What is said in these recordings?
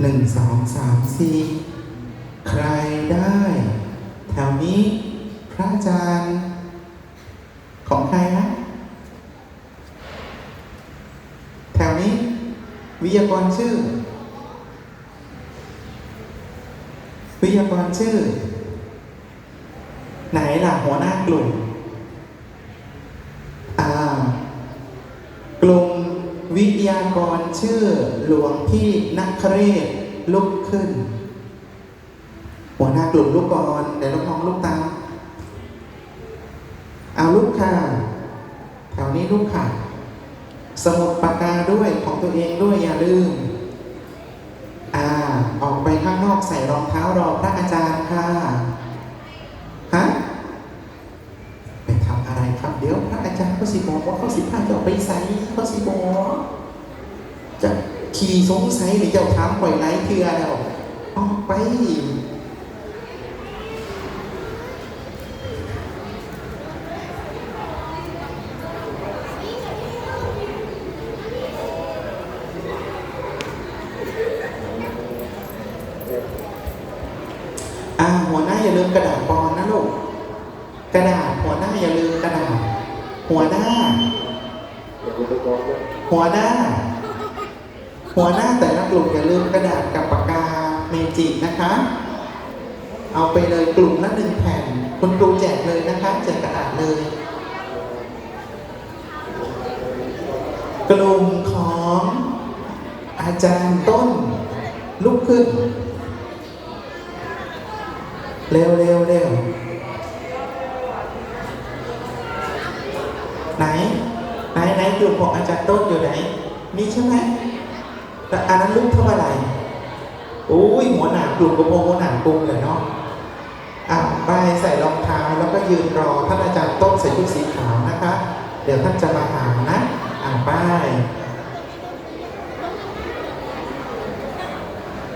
หนึ่งสองสามสี่ใครได้ แถวนี้พระอาจารย์ ของใครนะแถวนี้ วิทยากรชื่อ วิทยากรชื่อ ไหนล่ะหัวหน้ากลุ่ม อ่ากลุ่ม วิทยากรชื่อหลวงพี่นักคเรศลุกขึ้น หัวหน้ากลุ่มลูกก่อนเดี๋ยวลูกน้องลูกตาเอาลูกค่ะแถวนี้ลูกค่ะ สมุดปากกาด้วยของตัวเองด้วยอย่าลืม อ่า ออกไปข้างนอกใส่รองเท้ารอพระอาจารย์ค่ะ ฮะ ไปทำอะไรครับ เดี๋ยวพระอาจารย์เขาสิบอกว่าเขาสิพาเจ้าไปใส่เขาสิบอกจะขี่สงสัยหรือเจ้าถามปล่อยไหลเทือแล้วออกไปอ่าหัวหน้าอย่าลืมกระดาษปอนนะลูก กระดาษหัวหน้าอย่าลืมกระดาษหัวหน้า หัวหน้า หัวหน้าแต่ละกลุ่มอย่าลืมกระดาษกับปากกาเมจิกนะคะ เอาไปเลยกลุ่มละหนึ่งแผ่นคุณครูแจกเลยนะคะแจกกระดาษเลย กลุ่มของอาจารย์ต้นลุกขึ้น เร็วเร็วเร็ว ไหน ไหนไหนกลุ่มของอาจารย์ต้นอยู่ไหนมีใช่ไหมแต่อันนั้นลูกเท่าไหร่โอ้ยหัวหนากลุ่มกับหัวหนากลุ่มเลยเนาะอ่าไปใส่รองเท้าแล้วก็ยืนรอท่านอาจารย์ต้นใส่ชุดสีขาวนะคะ เดี๋ยวท่านจะมาหานะอ่าไป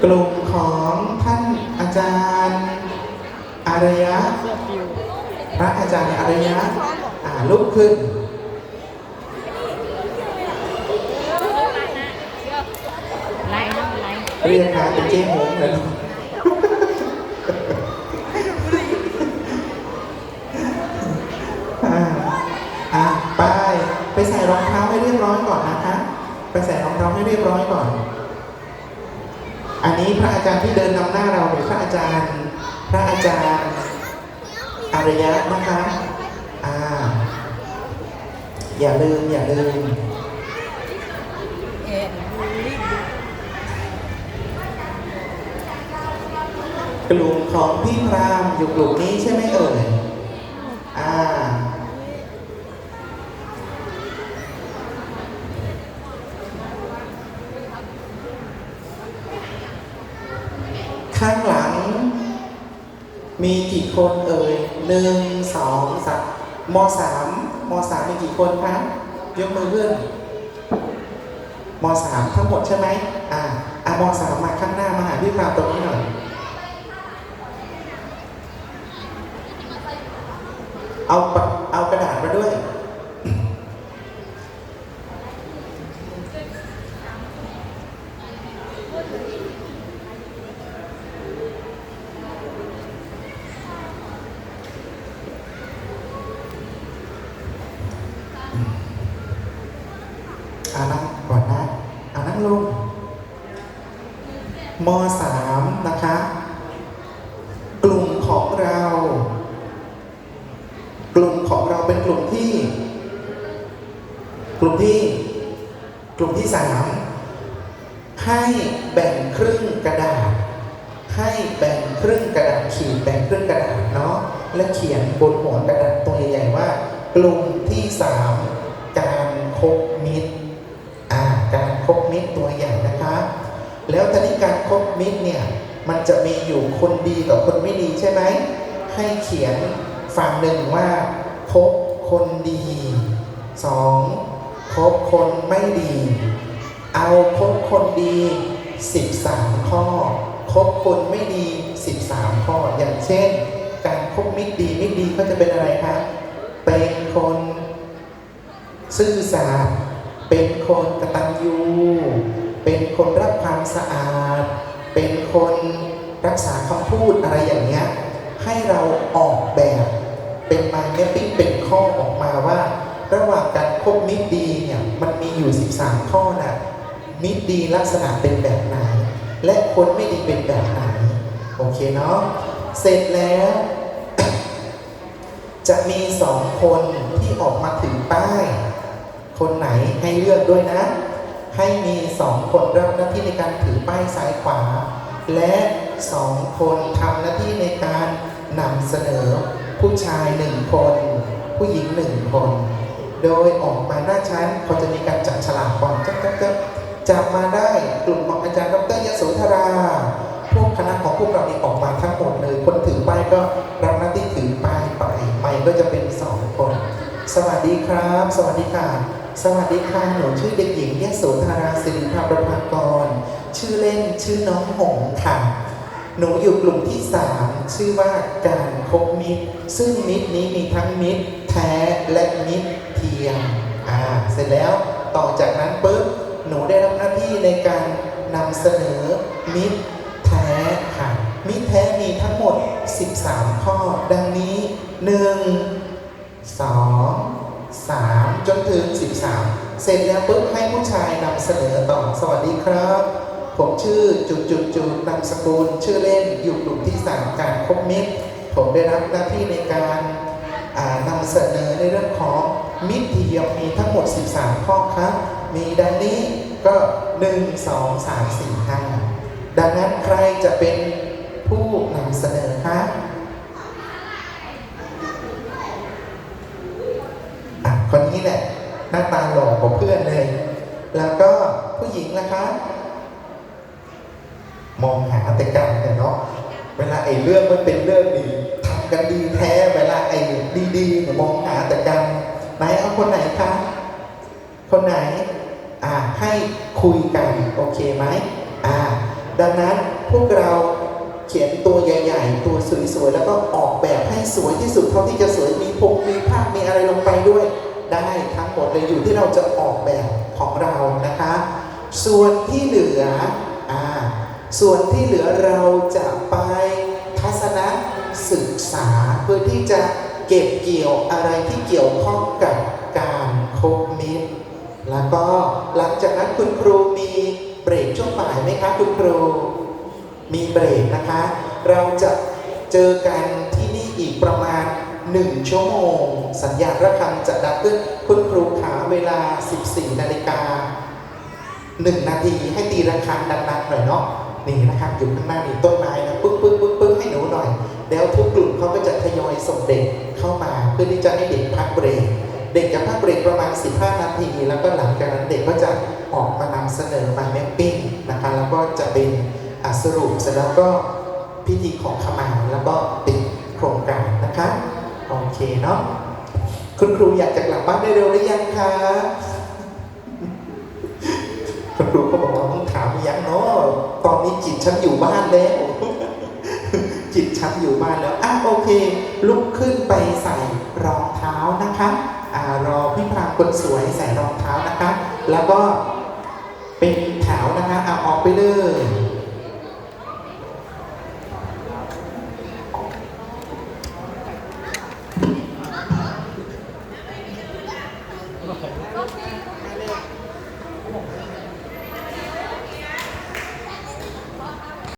กลุ่มของท่านอาจารย์อารยะ พระอาจารย์อารยะ อ่าลุกขึ้น ไล่นะไล่ เรียกหาเป็นเจ๊หงเลยอะไปไปใส่รองเท้าให้เรียบร้อยก่อนนะคะ ไปใส่รองเท้าให้เรียบร้อยก่อน อันนี้พระอาจารย์ที่เดินนำหน้าเราเป็นพระอาจารย์ พระอาจารย์อารยะนะคะ อ่า อย่าลืมอย่าลืม เอ็นรีบดู กลุ่มของพี่พรามอยู่กลุ่มนี้ใช่ไหมเอ่ย อ่า ข้างหลัง มีกี่คนเอ่ยหนึ่งสองสามมสามมสามมีกี่คนคะยกมือขึ้นมสามทั้งหมดใช่ไหมอ่าอ่ามสามมาข้างหน้ามาหาพี่พรามตรงนี้หน่อย เอากเอากระดาษมาด้วยอานั่งก่อนนะอานั่งลงมสามนะคะ กลุ่มที่กลุ่มที่สามให้แบ่งครึ่งกระดาษ ให้แบ่งครึ่งกระดาษขีดแบ่งครึ่งกระดาษเนาะและเขียนบนหัวกระดาษตัวใหญ่ๆว่า กลุ่มที่สามการคบมิตรอ่าการคบมิตรตัวใหญ่นะคะ แล้วทีนี้การคบมิตรเนี่ยมันจะมีอยู่คนดีกับคนไม่ดีใช่ไหมให้เขียนฝั่งหนึ่งว่าคบคนดีสอง บคนไม่ดี เอาคบคนดี 13 ข้อ คบคนไม่ดี 13 ข้อ อย่างเช่น การคบมิตรดีไม่ดีก็จะเป็นอะไรคะเป็นคนซื่อสัตย์เป็นคนกตัญญูเป็นคนรักความสะอาด เป็นคนรักษาคำพูดอะไรอย่างเงี้ยให้เราออกแบบเป็นมาร์เก็ตติ้งเป็นข้อออกมาว่า ระหว่างการคบมิตรดีเนี่ยมันมีอยู่ 13 ข้อน่ะมิตรดีลักษณะเป็นแบบไหน และคนไม่ดีเป็นแบบไหน โอเคเนาะเสร็จแล้ว จะมีสองคนที่ออกมาถือป้าย คนไหนให้เลือกด้วยนะ ให้มีสองคนรับหน้าที่ในการถือป้ายซ้ายขวา และสองคนทำหน้าที่ในการนำเสนอผู้ชายหนึ่งคน ผู้หญิงหนึ่งคน โดยออกมาหน้าชั้นเขาจะมีการจับฉลากก่อนจับจับจับจับมาได้กลุ่มของอาจารย์ดรยโสธราพวกคณะของพวกเรานี่ออกมาทั้งหมดเลย คนถือป้ายก็รับหน้าที่ถือป้ายไปไปก็จะเป็นสองคน สวัสดีครับ สวัสดีค่ะ สวัสดีค่ะหนูชื่อเด็กหญิงยโสธราสิริภาประภากร ชื่อเล่นชื่อน้องหงค่ะหนูอยู่กลุ่มที่ 3 ชื่อว่าการคบมิตร ซึ่งมิตรนี้มีทั้งมิตร แท้และมิตร เทียมอ่าเสร็จแล้วต่อจากนั้นปุ๊บหนูได้รับหน้าที่ในการนำเสนอมิตรแท้ค่ะมิตรแท้มีทั้งหมด 13 ข้อ ดังนี้ 1 2 3 จนถึง 13 เสร็จแล้วปุ๊บให้ผู้ชายนำเสนอต่อสวัสดีครับ ผมชื่อจุดจุดจุดนามสกุลชื่อเล่นอยู่กลุ่มที่ 3 การคบมิตร ผมได้รับหน้าที่ในการนำเสนอในเรื่องของ มิตรเทียมมีทั้งหมด 13 ข้อครับ มีดังนี้ก็ 1 2 3 4 5 ดังนั้นใครจะเป็นผู้นำเสนอคะอะคนนี้แหละหน้าตาหล่อกว่าเพื่อนเลย แล้วก็ผู้หญิงล่ะคะมองหาแต่กันแต่เนาะเวลาไอ้เรื่องมันเป็นเรื่องดีทำกันดีแท้เวลาไอ้ดีๆเนี่ยมองหาแต่กัน ไหนเอาคนไหนคะ คนไหน อ่า ให้คุยกัน โอเคไหมอ่า ดังนั้นพวกเราเขียนตัวใหญ่ๆ ตัวสวยๆ แล้วก็ออกแบบให้สวยที่สุดเท่าที่จะสวย มีพงมีภาพ มีอะไรลงไปด้วย ได้ทั้งหมดเลยอยู่ที่เราจะออกแบบของเรานะคะ ส่วนที่เหลือ อ่า ส่วนที่เหลือเราจะไปทัศนศึกษาเพื่อที่จะ เก็บเกี่ยวอะไรที่เกี่ยวข้องกับการคบมิตร แล้วก็หลังจากนั้นคุณครูมีเบรกช่วงบ่ายไหมคะคุณครู มีเบรกนะคะ เราจะเจอกันที่นี่อีกประมาณ 1 ชั่วโมง สัญญาณระฆังจะดังขึ้นคุณครูขาเวลา 14 นาฬิกา 1 นาทีให้ตีระฆังดังๆหน่อยเนาะนี่นะครับอยู่ข้างหน้านี่ต้นไม้นะปึ๊กปึ๊กปึ๊กปึ๊ก ให้หนูหน่อย แล้วทุกกลุ่มเขาก็จะทยอยส่งเด็กเข้ามาเพื่อที่จะให้เด็กพักเบรกเด็กจะพักเบรกประมาณ 15 นาที แล้วก็หลังจากนั้นเด็กก็จะออกมานำเสนอมาแมปปิ้งนะคะแล้วก็จะเป็นสรุปเสร็จแล้วก็พิธีของขมาแล้วก็ปิดโครงการนะคะโอเคเนาะคุณครูอยากจะกลับบ้านได้เร็วหรือยังคะคุณครูก็บอกว่าต้องถามยังเนาะตอนนี้จิตฉันอยู่บ้านแล้ว จิตฉันอยู่บ้านแล้วอะโอเค ลุกขึ้นไปใส่รองเท้านะคะอ่ารอพี่พรามคนสวยใส่รองเท้านะคะ แล้วก็เป็นแถวนะคะเอาออกไปเลย